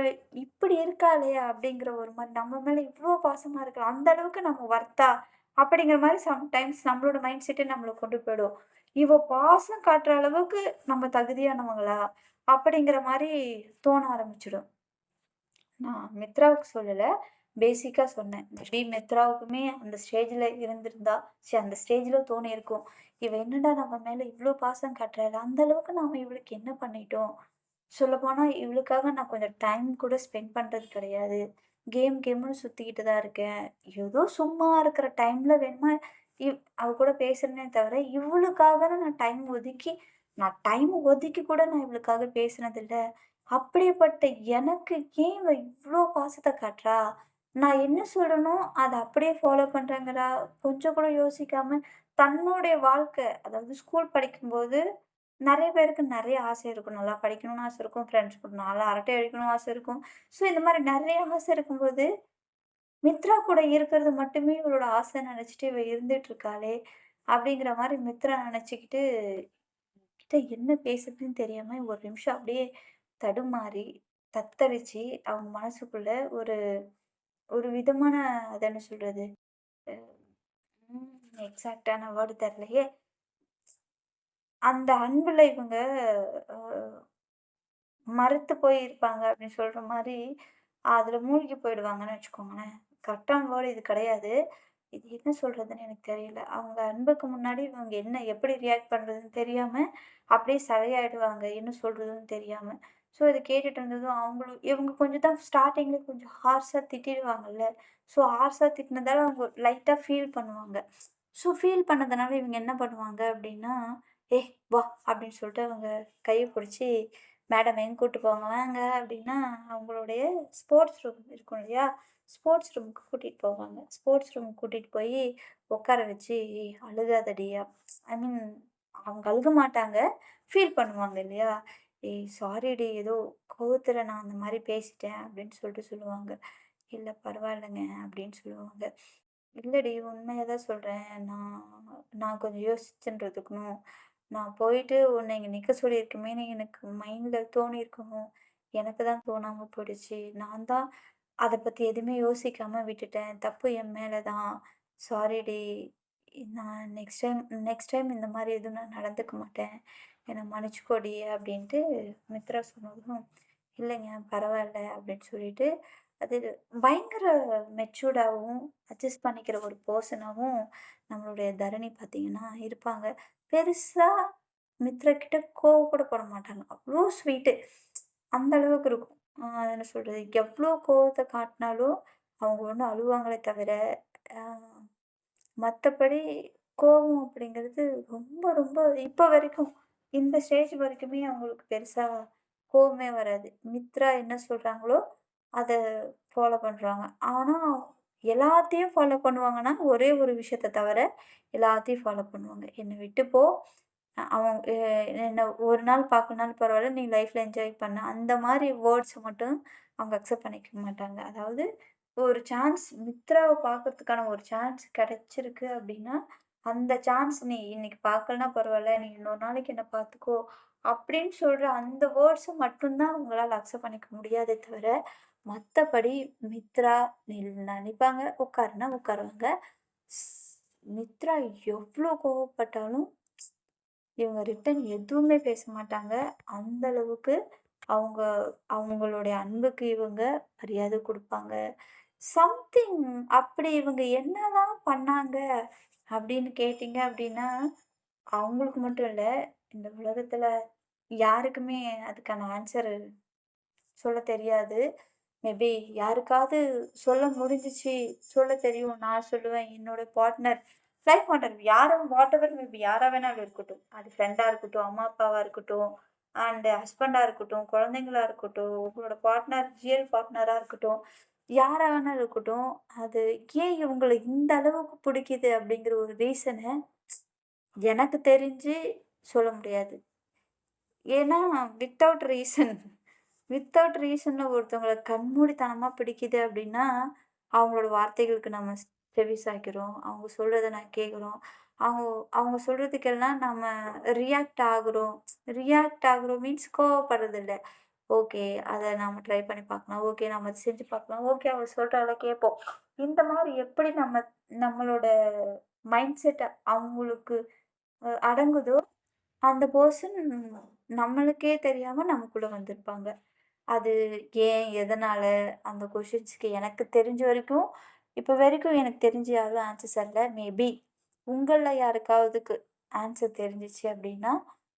இப்படி இருக்காளே அப்படிங்கிற ஒரு மாதிரி நம்ம மேலே இவ்வளோ பாசமாக இருக்கலாம் அந்த அளவுக்கு நம்ம வர்த்தா? அப்படிங்கிற மாதிரி சம்டைம்ஸ் நம்மளோட மைண்ட் செட்டே நம்மளை கொண்டு போயிடும். இவ பாசம் காட்டுற அளவுக்கு நம்ம தகுதியானவங்களா? அப்படிங்கிற மாதிரி தோண ஆரம்பிச்சிடும். நான் மித்ராவுக்கு சொல்லலை. பேசிக்காக சொன்னேன். மேபி மித்ராவுக்குமே அந்த ஸ்டேஜில் இருந்திருந்தா சரி அந்த ஸ்டேஜில் தோணியிருக்கும் இவ என்னடா நம்ம மேலே இவ்வளோ பாசம் காட்டுறாரு அந்த அளவுக்கு நாம் இவளுக்கு என்ன பண்ணிட்டோம்? சொல்லப்போனால் இவளுக்காக நான் கொஞ்சம் டைம் கூட ஸ்பெண்ட் பண்ணுறது கிடையாது. கேம் கேம்னு சுற்றிக்கிட்டு தான் இருக்கேன். ஏதோ சும்மா இருக்கிற டைமில் வேணுமா இவ் அவ கூட பேசுகிறேனே தவிர இவளுக்காக நான் டைம் ஒதுக்கி நான் டைம் ஒதுக்கி கூட நான் இவளுக்காக பேசுனதில்லை. அப்படிப்பட்ட எனக்கு ஏன் இவ இவ்வளோ பாசத்தை காட்டுறா? நான் என்ன சொல்கிறனோ அதை அப்படியே ஃபாலோ பண்ணுறேங்கிறா கொஞ்சம் கூட யோசிக்காமல் தன்னுடைய வாழ்க்கை அதாவது ஸ்கூல் படிக்கும்போது நிறைய பேருக்கு நிறைய ஆசை இருக்கும். நல்லா படிக்கணும்னு ஆசை இருக்கும். ஃப்ரெண்ட்ஸ் கூட நல்லா அரட்டை அடிக்கணும்னு ஆசை இருக்கும். ஸோ இந்த மாதிரி நிறைய ஆசை இருக்கும்போது மித்ரா கூட இருக்கிறது மட்டுமே இவளோட ஆசை நினச்சிட்டு இவ இருந்துட்டு இருக்காளே அப்படிங்கிற மாதிரி மித்ரா நினச்சிக்கிட்டு கிட்ட என்ன பேசுறதுன்னு தெரியாமல் ஒரு நிமிஷம் அப்படியே தடுமாறி தத்தளிச்சு அவங்க மனசுக்குள்ள ஒரு ஒரு விதமான அது என்ன சொல்றது? எக்ஸாக்டான வேர்டு தெரியலையே. அந்த அன்புல இவங்க மறுத்து போய் இருப்பாங்க அப்படின்னு சொல்ற மாதிரி அதுல மூழ்கி போயிடுவாங்கன்னு வச்சுக்கோங்களேன். கரெக்டான வேர்டு இது கிடையாது. இது என்ன சொல்றதுன்னு எனக்கு தெரியல. அவங்க அன்புக்கு முன்னாடி இவங்க என்ன எப்படி ரியாக்ட் பண்றதுன்னு தெரியாம அப்படியே சதையாயிடுவாங்க என்ன சொல்றதுன்னு தெரியாம. ஸோ இதை கேட்டுட்டு இருந்ததும் அவங்களும் இவங்க கொஞ்சம் தான் ஸ்டார்டிங்கில் கொஞ்சம் ஹார்ஸாக திட்டிடுவாங்கல்ல. ஸோ ஹார்ஸாக திட்டினதால அவங்க லைட்டாக ஃபீல் பண்ணுவாங்க. ஸோ ஃபீல் பண்ணதுனால இவங்க என்ன பண்ணுவாங்க அப்படின்னா ஏ வா அப்படின்னு சொல்லிட்டு அவங்க கையை பிடிச்சி மேடம் எங்க கூப்பிட்டு போவாங்க வாங்க அப்படின்னா அவங்களுடைய ஸ்போர்ட்ஸ் ரூம் இருக்கும் இல்லையா? ஸ்போர்ட்ஸ் ரூமுக்கு கூட்டிகிட்டு போவாங்க. ஸ்போர்ட்ஸ் ரூமுக்கு கூட்டிகிட்டு போய் உட்கார வச்சு அழுகாதடியா அழுகாதடி. ஐ மீன் அவங்க அழுக மாட்டாங்க. ஃபீல் பண்ணுவாங்க இல்லையா? ஏய் சாரிடி ஏதோ கோவத்தில் நான் அந்த மாதிரி பேசிட்டேன் அப்படின்னு சொல்லிட்டு சொல்லுவாங்க. இல்லை பரவாயில்லைங்க அப்படின்னு சொல்லுவாங்க. இல்லடி உண்மையாக தான் சொல்கிறேன் நான் நான் கொஞ்சம் யோசிச்சுன்றதுக்கணும். நான் போயிட்டு உன்னை இங்கே நிற்க சொல்லியிருக்கமேன்னு எனக்கு மைண்டில் தோணியிருக்கணும் எனக்கு தான் தோணாமல் போயிடுச்சு. நான் தான் அதை பற்றி எதுவுமே யோசிக்காமல் விட்டுட்டேன். தப்பு என் மேலே தான். சாரிடி நான் நெக்ஸ்ட் டைம் நெக்ஸ்ட் டைம் இந்த மாதிரி எதுவும் நான் நடந்துக்க மாட்டேன். என்னை மன்னிச்சுக்கோடி அப்படின்ட்டு மித்ரா சொன்னதும் இல்லைங்க பரவாயில்ல அப்படின்னு சொல்லிட்டு அது பயங்கர மெச்சூர்டாகவும் அட்ஜஸ்ட் பண்ணிக்கிற ஒரு பர்சனாகவும் நம்மளுடைய தரணி பார்த்தீங்கன்னா இருப்பாங்க. பெருசாக மித்ரா கிட்ட கோவப்பட போட மாட்டாங்க. அவ்வளோ ஸ்வீட்டு அந்த அளவுக்கு இருக்கும். என்ன சொல்கிறது எவ்வளோ கோவத்தை காட்டினாலும் அவங்க ஒன்றும் அழுவாங்களே தவிர மற்றபடி கோவம் அப்படிங்கிறது ரொம்ப ரொம்ப இப்போ வரைக்கும் இந்த ஸ்டேஜ் வரைக்குமே அவங்களுக்கு பெருசாக கோவமே வராது. மித்ரா என்ன சொல்கிறாங்களோ அதை ஃபாலோ பண்ணுறாங்க ஆனால் எல்லாத்தையும் ஃபாலோ பண்ணுவாங்கன்னா ஒரே ஒரு விஷயத்த தவிர எல்லாத்தையும் ஃபாலோ பண்ணுவாங்க. என்னை விட்டு போ. அவங்க என்ன ஒரு நாள் பார்க்கணுனாலும் பரவாயில்ல. நீ லைஃப்பில் என்ஜாய் பண்ண. அந்த மாதிரி வேர்ட்ஸை மட்டும் அவங்க அக்செப்ட் பண்ணிக்க மாட்டாங்க. அதாவது ஒரு சான்ஸ் மித்ராவை பார்க்கறதுக்கான ஒரு சான்ஸ் கிடச்சிருக்கு அப்படின்னா அந்த சான்ஸ் நீ இன்னைக்கு பார்க்கலனா பரவாயில்ல நீ இன்னொரு நாளைக்கு என்ன பார்த்துக்கோ அப்படின்னு சொல்கிற அந்த வேர்ட்ஸை மட்டும்தான் உங்களால் அக்செப்ட் பண்ணிக்க முடியாதே தவிர மற்றபடி மித்ரா நினைப்பாங்க உட்காருனா உட்காருவாங்க. ஸ்- மித்ரா எவ்வளோ கோவப்பட்டாலும் இவங்க ரிட்டன் எதுவுமே பேச மாட்டாங்க. அந்த அளவுக்கு அவங்க அவங்களுடைய அன்புக்கு இவங்க மரியாதை கொடுப்பாங்க. சம்திங் அப்படி இவங்க என்னதான் பண்ணாங்க அப்படின்னு கேட்டிங்க அப்படின்னா அவங்களுக்கு மட்டும் இல்லை இந்த உலகத்தில் யாருக்குமே அதுக்கான ஆன்சர் சொல்ல தெரியாது. மேபி யாருக்காவது சொல்ல முடிஞ்சிச்சு சொல்ல தெரியும். நான் சொல்லுவேன் என்னோட பார்ட்னர் லைஃப் பார்ட்னர் யாரும் வாட் எவர் மேபி யாராக வேணாலும் இருக்கட்டும். அது ஃப்ரெண்டாக இருக்கட்டும் அம்மா அப்பாவாக இருக்கட்டும் அண்டு ஹஸ்பண்டாக இருக்கட்டும் குழந்தைங்களா இருக்கட்டும் உங்களோட பார்ட்னர் ரியல் பார்ட்னராக இருக்கட்டும். யாராக வேணா இருக்கட்டும் அது ஏன் இவங்களை இந்த அளவுக்கு பிடிக்குது அப்படிங்கிற ஒரு ரீசனை எனக்கு தெரிஞ்சு சொல்ல முடியாது. ஏன்னா வித்தவுட் ரீசன் வித்தவுட் ரீசனில் ஒருத்தவங்களை கண்மூடித்தனமாக பிடிக்குது அப்படின்னா அவங்களோட வார்த்தைகளுக்கு நம்ம செவி சாய்க்கிறோம் அவங்க சொல்கிறத நான் கேட்குறோம் அவங்க அவங்க சொல்கிறதுக்கெல்லாம் நம்ம ரியாக்ட் ஆகுறோம். ரியாக்ட் ஆகுறோம் மீன்ஸ் கோவப்படுறதில்ல. ஓகே அதை நாம் ட்ரை பண்ணி பார்க்கலாம். ஓகே நம்ம அதை செஞ்சு பார்க்கலாம். ஓகே அவங்க சொல்கிறால கேட்போம். இந்த மாதிரி எப்படி நம்ம நம்மளோட மைண்ட் செட்டை அவங்களுக்கு அடங்குதோ அந்த பர்சன் நம்மளுக்கே தெரியாமல் நமக்குள்ளே வந்திருப்பாங்க. அது ஏன்? எதனால் அந்த கொஷின்ஸ்க்கு எனக்கு தெரிஞ்ச வரைக்கும் இப்போ வரைக்கும் எனக்கு தெரிஞ்சு யாரும் ஆன்சர் இல்லை மேபி உங்களில் யாருக்காவதுக்கு ஆன்சர் தெரிஞ்சுச்சு அப்படின்னா,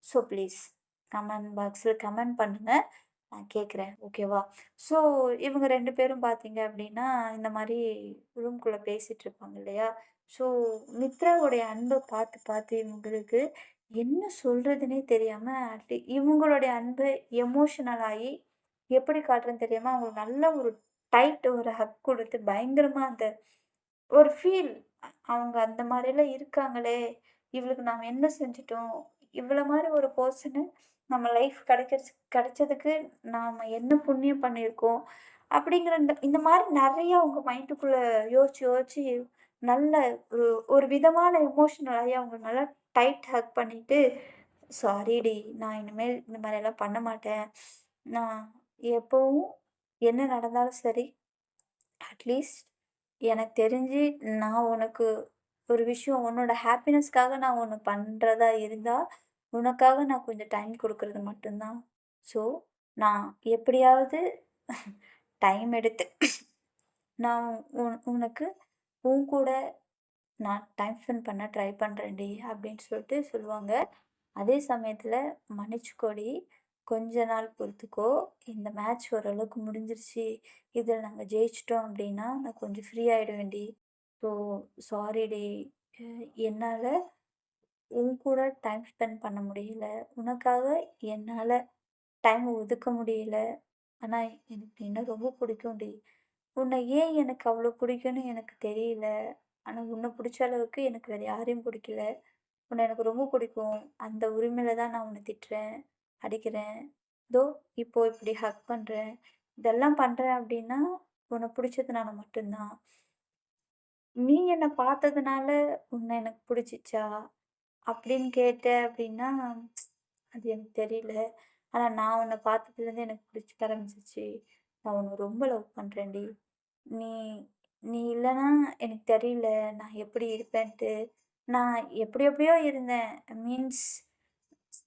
ஸோ ப்ளீஸ் கமெண்ட் பாக்ஸில் கமெண்ட் பண்ணுங்கள் நான் கேட்குறேன். ஓகேவா? ஸோ இவங்க ரெண்டு பேரும் பார்த்தீங்க அப்படின்னா, இந்த மாதிரி ரூம்குள்ளே பேசிகிட்டு இருப்பாங்க இல்லையா? ஸோ மித்ராவுடைய அன்பை பார்த்து பார்த்து இவங்களுக்கு என்ன சொல்கிறதுனே தெரியாமல் அட்லீ இவங்களுடைய அன்பு எமோஷனல் ஆகி எப்படி காட்டுறதுன்னு தெரியாமல் அவங்களுக்கு நல்ல ஒரு டைட் ஒரு ஹக் கொடுத்து பயங்கரமாக அந்த ஒரு ஃபீல் அவங்க அந்த மாதிரிலாம் இருக்காங்களே! இவளுக்கு நாம் என்ன செஞ்சுட்டோம்? இவ்வளோ மாதிரி ஒரு பர்சனை நம்ம லைஃப் கிடைக்கிறது கிடைச்சதுக்கு நாம் என்ன புண்ணியம் பண்ணியிருக்கோம்? அப்படிங்கிற இந்த இந்த மாதிரி நிறைய அவங்க மைண்டுக்குள்ளே யோசிச்சு யோசிச்சு நல்ல ஒரு ஒரு விதமான எமோஷனலாகி அவங்க நல்லா டைட் ஹக் பண்ணிட்டு, "சாரிடி நான் இனிமேல் இந்த மாதிரியெல்லாம் பண்ண மாட்டேன். நான் எப்பவும் என்ன நடந்தாலும் சரி, அட்லீஸ்ட் எனக்கு தெரிஞ்சு நான் உனக்கு ஒரு விஷயம் உன்னோட ஹாப்பினஸ்க்காக நான் ஒன்று பண்ணுறதா இருந்தால் உனக்காக நான் கொஞ்சம் டைம் கொடுக்கறது மட்டும்தான் ஸோ, நான் எப்படியாவது டைம் எடுத்து நான் உன் உனக்கு உன் கூட நான் டைம் ஸ்பெண்ட் பண்ண ட்ரை பண்ணுறேன்டி அப்படின்னு சொல்லிட்டு சொல்லுவாங்க. அதே சமயத்தில் "மன்னிச்சுக்கோடி, கொஞ்ச நாள் பொறுத்துக்கோ. இந்த மேட்ச் ஓரளவுக்கு முடிஞ்சிருச்சு. இதில் நாங்கள் ஜெயிச்சிட்டோம் அப்படின்னா, நான் கொஞ்சம் ஃப்ரீ ஆயிடுவேன்டி. ஸோ சாரிடி. டே என்னால் உன் கூட டைம் ஸ்பெண்ட் பண்ண முடியல. உனக்காக என்னால் டைம் ஒதுக்க முடியல. ஆனால் எனக்கு என்ன ரொம்ப பிடிக்கும்டி. உன்னை ஏன் எனக்கு அவ்வளோ பிடிக்கும்னு எனக்கு தெரியல. ஆனால் உன்னை பிடிச்ச அளவுக்கு எனக்கு வேறு யாரையும் பிடிக்கல. உன்னை எனக்கு ரொம்ப பிடிக்கும். அந்த உரிமையில தான் நான் உன்னை திட்டுறேன், அடிக்கிறேன். தோ இப்போ இப்படி ஹக் பண்ணுறேன் இதெல்லாம் பண்ணுறேன் அப்படின்னா, உன்னை பிடிச்சதுனால மட்டும்தான் நீ என்னை பார்த்ததுனால உன்னை எனக்கு பிடிச்சிச்சா? அப்படின்னு கேட்டேன் அப்படின்னா, அது எனக்கு தெரியல. ஆனால் நான் உன்னை பார்த்ததுலேருந்து எனக்கு பிடிச்சிக்க ஆரம்பிச்சிச்சு நான் உன்னை ரொம்ப லவ் பண்ணுறேன்டி நீ நீ இல்லைன்னா எனக்கு தெரியல. நான் எப்படி இருப்பேன்ட்டு. நான் எப்படி எப்படியோ இருந்தேன். மீன்ஸ்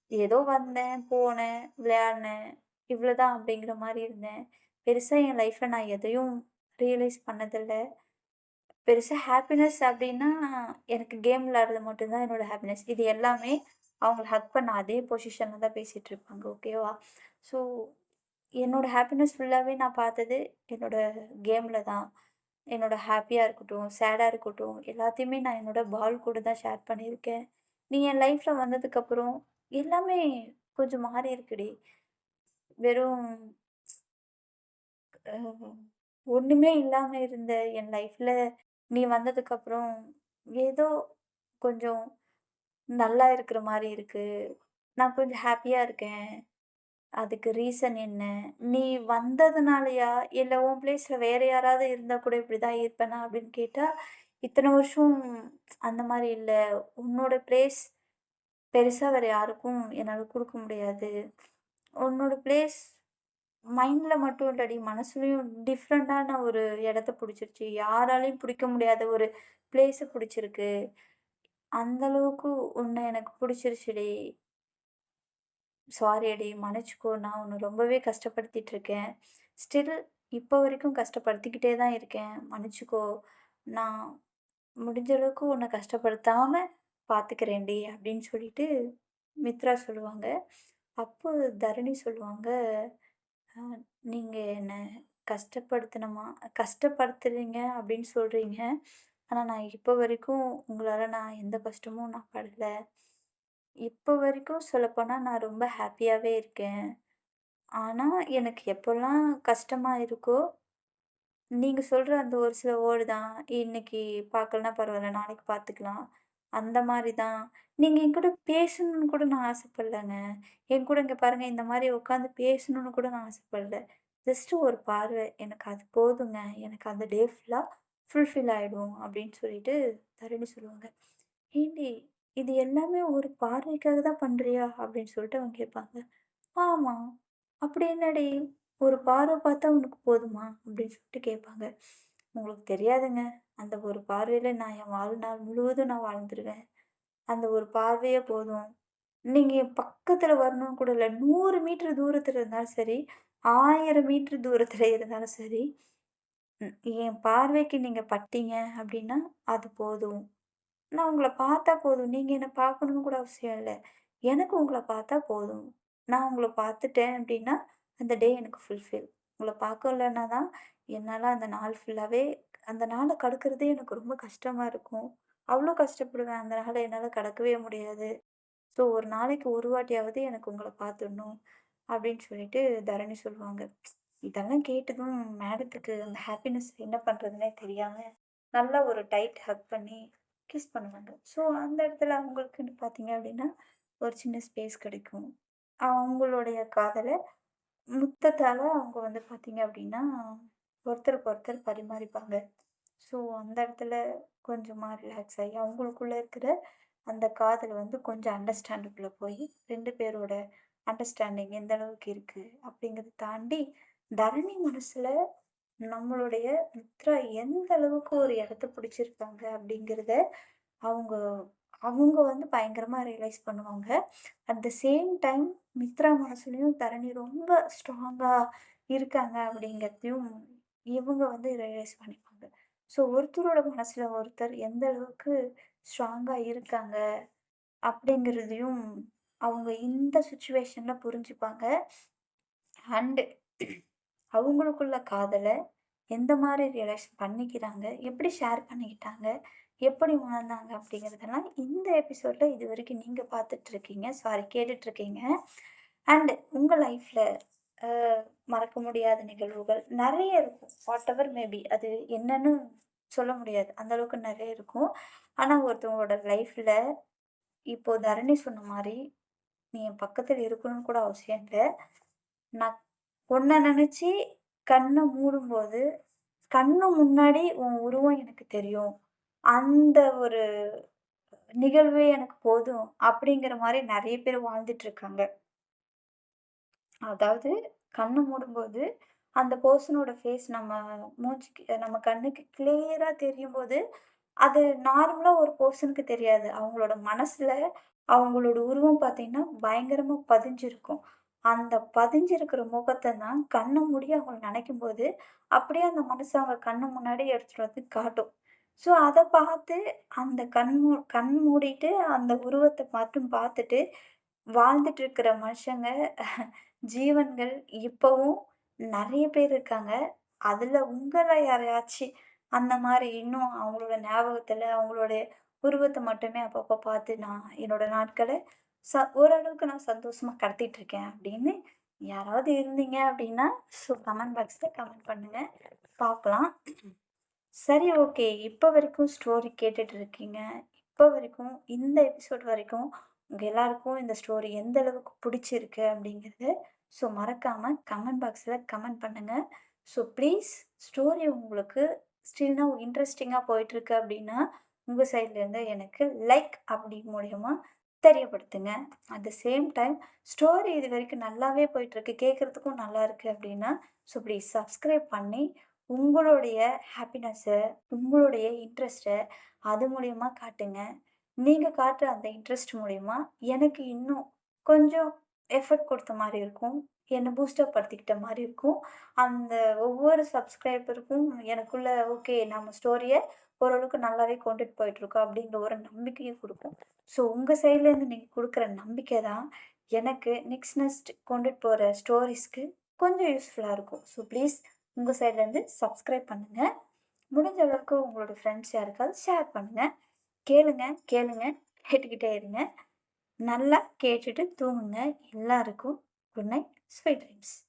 ஏதோ வந்தேன், போனேன், விளையாடினேன். இவ்வளோதான் அப்படிங்கிற மாதிரி இருந்தேன். பெருசாக என் லைஃப்பில் நான் எதையும் ரியலைஸ் பண்ணதில்லை பெருசாக ஹாப்பினஸ் அப்படின்னா, எனக்கு கேம் விளாட்றது மட்டும்தான் என்னோடய ஹாப்பினஸ். இது எல்லாமே அவங்கள ஹக் பண்ண அதே பொசிஷனில் தான் பேசிகிட்டு இருப்பாங்க. ஓகேவா? ஸோ என்னோட ஹாப்பினஸ் ஃபுல்லாகவே நான் பார்த்தது என்னோட கேமில் தான். என்னோட ஹாப்பியாக இருக்கட்டும், சேடாக இருக்கட்டும், எல்லாத்தையுமே நான் என்னோட பால் கூட தான் ஷேர் பண்ணியிருக்கேன். நீ என் லைஃப்பில் வந்ததுக்கப்புறம் எல்லாமே கொஞ்சம் மாறி இருக்குடி. வெறும் ஒன்றுமே இல்லாமல் இருந்த என் லைஃப்பில் நீ வந்ததுக்கப்புறம் ஏதோ கொஞ்சம் நல்லா இருக்கிற மாதிரி இருக்கு. நான் கொஞ்சம் ஹாப்பியா இருக்கேன். அதுக்கு ரீசன் என்ன? நீ வந்ததுனாலயா? இல்ல உன் பிளேஸ்ல வேற யாராவது இருந்தா கூட இப்படிதான் இருப்பேனா? அப்படின்னு கேட்டா, இத்தனை வருஷம் அந்த மாதிரி இல்ல. உன்னோட பிளேஸ் பெருசா வேற யாருக்கும் என்னால குடுக்க முடியாது. உன்னோட பிளேஸ் மைண்டில் மட்டும் இல்லடி, மனசுலையும் டிஃப்ரெண்ட்டான ஒரு இடத்த பிடிச்சிருச்சு யாராலையும் பிடிக்க முடியாத ஒரு பிளேஸை பிடிச்சிருக்கு அந்த அளவுக்கு எனக்கு எனக்கு சாரி அடி மன்னிச்சுக்கோ. நான் உன்னை ரொம்பவே கஷ்டப்படுத்திட்டு இருக்கேன். ஸ்டில் இப்போ வரைக்கும் கஷ்டப்படுத்திக்கிட்டே தான் இருக்கேன். மன்னிச்சுக்கோ. நான் முடிஞ்ச அளவுக்கு உன்னை கஷ்டப்படுத்தாமல் பார்த்துக்கிறேன்டி அப்படின்னு சொல்லிட்டு மித்ரா சொல்லுவாங்க. அப்போது தரணி சொல்லுவாங்க, நீங்கள் என்னை கஷ்டப்படுத்தணுமா கஷ்டப்படுத்துறீங்க அப்படின்னு சொல்கிறீங்க ஆனால் நான் இப்போ வரைக்கும் உங்களால் நான் எந்த கஷ்டமும் நான் படலை இப்போ வரைக்கும் சொல்லப்போனால் நான் ரொம்ப ஹாப்பியாகவே இருக்கேன். ஆனால் எனக்கு எப்போல்லாம் கஷ்டமாக இருக்கோ, நீங்கள் சொல்கிற அந்த ஒரு சில வேர்டு தான். இன்னைக்கு பார்க்கலனா பரவாயில்ல, நாளைக்கு பார்த்துக்கலாம். அந்த மாதிரி தான். நீங்க என்கூட பேசணும்னு கூட நான் ஆசைப்படலைங்க என் கூட இங்கே பாருங்கள் இந்த மாதிரி உட்காந்து பேசணும்னு கூட நான் ஆசைப்படல. ஜஸ்ட்டு ஒரு பார்வை. எனக்கு அது போதுங்க. எனக்கு அந்த டே ஃபுல்லாக ஃபுல்ஃபில் ஆகிடும் அப்படின்னு சொல்லிட்டு தரணி சொல்லுவாங்க. ஏண்டி இது எல்லாமே ஒரு பார்வைக்காக தான் பண்ணுறியா அப்படின்னு சொல்லிட்டு அவங்க கேட்பாங்க. ஆமாம் அப்படி என்னடி? ஒரு பார்வை பார்த்தா உனக்கு போதுமா? அப்படின்னு சொல்லிட்டு கேட்பாங்க. உங்களுக்கு தெரியாதுங்க. அந்த ஒரு பார்வையில நான் என் வாழ்நாள் முழுவதும் நான் வாழ்ந்துருவேன். அந்த ஒரு பார்வையே போதும். நீங்க என் பக்கத்துல வரணும்னு கூட இல்லை நூறு மீட்டர் தூரத்துல இருந்தாலும் சரி, ஆயிரம் மீட்டர் தூரத்தில் இருந்தாலும் சரி என் பார்வைக்கு நீங்கள் பட்டீங்க அப்படின்னா அது போதும் நான் உங்களை பார்த்தா போதும் நீங்கள் என்னை பார்க்கணும்னு கூட அவசியம் இல்லை எனக்கு உங்களை பார்த்தா போதும் நான் உங்களை பார்த்துட்டேன் அப்படின்னா அந்த டே எனக்கு ஃபுல்ஃபில் உங்களை பார்க்கலன்னா தான் என்னால் அந்த நாள் ஃபுல்லாகவே அந்த நாளை கடக்கிறதே எனக்கு ரொம்ப கஷ்டமாக இருக்கும். அவ்வளோ கஷ்டப்படுவேன். அந்த நாளை என்னால் கடக்கவே முடியாது. ஸோ ஒரு நாளைக்கு ஒரு வாட்டியாவது எனக்கு உங்களை பார்த்துடணும் அப்படின்னு சொல்லிட்டு தரணி சொல்லுவாங்க. இதெல்லாம் கேட்டதும் மேடத்துக்கு அந்த ஹாப்பினஸ் என்ன பண்ணுறதுனே தெரியாமல் நல்லா ஒரு டைட் ஹக் பண்ணி கிஸ் பண்ணுவாங்க. ஸோ அந்த இடத்துல அவங்களுக்குன்னு பார்த்தீங்க அப்படின்னா ஒரு சின்ன ஸ்பேஸ் கிடைக்கும். அவங்களுடைய காதலை முத்தத்தால் அவங்க வந்து பார்த்தீங்க அப்படின்னா ஒருத்தருக்கு ஒருத்தர் பரிமாறிப்பாங்க. ஸோ அந்த இடத்துல கொஞ்சமாக ரிலாக்ஸ் ஆகி அவங்களுக்குள்ளே இருக்கிற அந்த காதல் வந்து கொஞ்சம் அண்டர்ஸ்டாண்டுக்குள்ளே போய் ரெண்டு பேரோட அண்டர்ஸ்டாண்டிங் எந்த அளவுக்கு இருக்குது அப்படிங்கிறத தாண்டி தரணி மனசில் நம்மளுடைய மித்ரா எந்த அளவுக்கு ஒரு இடத்த பிடிச்சிருக்காங்க அப்படிங்கிறத அவங்க அவங்க வந்து பயங்கரமாக ரியலைஸ் பண்ணுவாங்க. At the same time Mithra மனசுலையும் தரணி ரொம்ப ஸ்ட்ராங்காக இருக்காங்க அப்படிங்கிறதையும் இவங்க வந்து ரியலைஸ் பண்ணிப்பாங்க. ஸோ ஒருத்தரோட மனசில் ஒருத்தர் எந்த அளவுக்கு ஸ்ட்ராங்காக இருக்காங்க அப்படிங்கிறதையும் அவங்க இந்த சுச்சுவேஷனில் புரிஞ்சுப்பாங்க. அண்டு அவங்களுக்குள்ள காதலை எந்த மாதிரி ரியலைஸ் பண்ணிக்கிறாங்க எப்படி ஷேர் பண்ணிக்கிட்டாங்க எப்படி உணர்ந்தாங்க அப்படிங்கிறதெல்லாம் இந்த எபிசோடில் இது வரைக்கும் நீங்கள் பார்த்துட்ருக்கீங்க சாரி கேட்டுட்ருக்கீங்க அண்டு உங்கள் லைஃப்பில் மறக்க முடியாத நிகழ்வுகள் நிறைய இருக்கும். வாட் எவர் மேபி அது என்னன்னு சொல்ல முடியாது. அந்தளவுக்கு நிறைய இருக்கும். ஆனால் ஒருத்தவங்களோட லைஃப்பில் இப்போது தரணி சொன்ன மாதிரி நீ என் பக்கத்தில் இருக்கணும்னு கூட அவசியம் இல்லை. நான் ஒன்றை நினச்சி கண்ணை மூடும்போது கண்ணு முன்னாடி உன் உருவம் எனக்கு தெரியும். அந்த ஒரு நிகழ்வே எனக்கு போதும் அப்படிங்கிற மாதிரி நிறைய பேர் வாழ்ந்துட்டு இருக்காங்க. அதாவது கண்ணை மூடும்போது அந்த பர்சனோட ஃபேஸ் நம்ம மூஞ்சிக்கு நம்ம கண்ணுக்கு கிளியராக தெரியும் போது அது நார்மலாக ஒரு பர்சனுக்கு தெரியாது. அவங்களோட மனசில் அவங்களோட உருவம் பார்த்திங்கன்னா பயங்கரமாக பதிஞ்சிருக்கும். அந்த பதிஞ்சிருக்கிற முகத்தை தான் கண்ணை மூடி அவங்கள நினைக்கும் போது அப்படியே அந்த மனசு அவங்க கண்ணு முன்னாடி எடுத்துகிட்டு வந்து காட்டும். ஸோ அதை பார்த்து அந்த கண் மூ கண் மூடிட்டு அந்த உருவத்தை மட்டும் பார்த்துட்டு வாழ்ந்துட்டு இருக்கிற மனுஷங்க ஜீவன்கள் இப்போவும் நிறைய பேர் இருக்காங்க. அதில் உங்களை யாரையாச்சும் அந்த மாதிரி இன்னும் அவங்களோட ஞாபகத்தில் அவங்களோட உருவத்தை மட்டுமே அப்பப்போ பார்த்து நான் என்னோடய நாட்களை ச ஓரளவுக்கு நான் சந்தோஷமாக கடத்திட்டு இருக்கேன் அப்படின்னு யாராவது இருந்தீங்க அப்படின்னா ஸோ கமெண்ட் பாக்ஸில் கமெண்ட் பண்ணுங்கள் பார்க்கலாம். சரி ஓகே இப்போ வரைக்கும் ஸ்டோரி கேட்டுட்டு இருக்கீங்க. இப்போ வரைக்கும் இந்த எபிசோட் வரைக்கும் உங்கள் எல்லாருக்கும் இந்த ஸ்டோரி எந்த அளவுக்கு பிடிச்சிருக்கு அப்படிங்கிறது ஸோ மறக்காமல் கமெண்ட் பாக்ஸில் கமெண்ட் பண்ணுங்கள் ஸோ ப்ளீஸ் ஸ்டோரி உங்களுக்கு ஸ்டில்னா இன்ட்ரெஸ்டிங்காக போயிட்டுருக்கு அப்படின்னா உங்கள் சைட்லேருந்து எனக்கு லைக் அப்படி மூலயமா தெரியப்படுத்துங்க. At the same time story இது வரைக்கும் நல்லாவே போயிட்டுருக்கு கேட்குறதுக்கும் நல்லா இருக்குது அப்படின்னா ஸோ ப்ளீஸ் சப்ஸ்கிரைப் பண்ணி உங்களுடைய ஹாப்பினஸ்ஸை உங்களுடைய இன்ட்ரெஸ்ட்டை அது மூலயமா காட்டுங்க. நீங்கள் காட்டுற அந்த இன்ட்ரெஸ்ட் மூலயமா எனக்கு இன்னும் கொஞ்சம் எஃபர்ட் கொடுத்த மாதிரி இருக்கும். என்னை பூஸ்டப் படுத்திக்கிட்ட மாதிரி இருக்கும். அந்த ஒவ்வொரு சப்ஸ்கிரைபருக்கும் எனக்குள்ள ஓகே நம்ம ஸ்டோரியை ஓரளவுக்கு நல்லாவே கொண்டுட்டு போயிட்டுருக்கோம் அப்படிங்கிற ஒரு நம்பிக்கையை கொடுக்கும். ஸோ உங்கள் சைட்லேருந்து நீங்கள் கொடுக்குற நம்பிக்கை தான் எனக்கு நெக்ஸ்ட் நெக்ஸ்ட் கொண்டுட்டு போகிற ஸ்டோரிஸ்க்கு கொஞ்சம் யூஸ்ஃபுல்லாக இருக்கும். ஸோ ப்ளீஸ் உங்கள் சைட்லேருந்து சப்ஸ்கிரைப் பண்ணுங்கள் முடிஞ்ச அளவுக்கு உங்களோட ஃப்ரெண்ட்ஸ் யாருக்காவது ஷேர் பண்ணுங்கள் கேளுங்க கேளுங்க கேட்டுக்கிட்டே இருங்க. நல்லா கேட்டுட்டு தூங்குங்க. எல்லாருக்கும் குட் நைட். Sweet dreams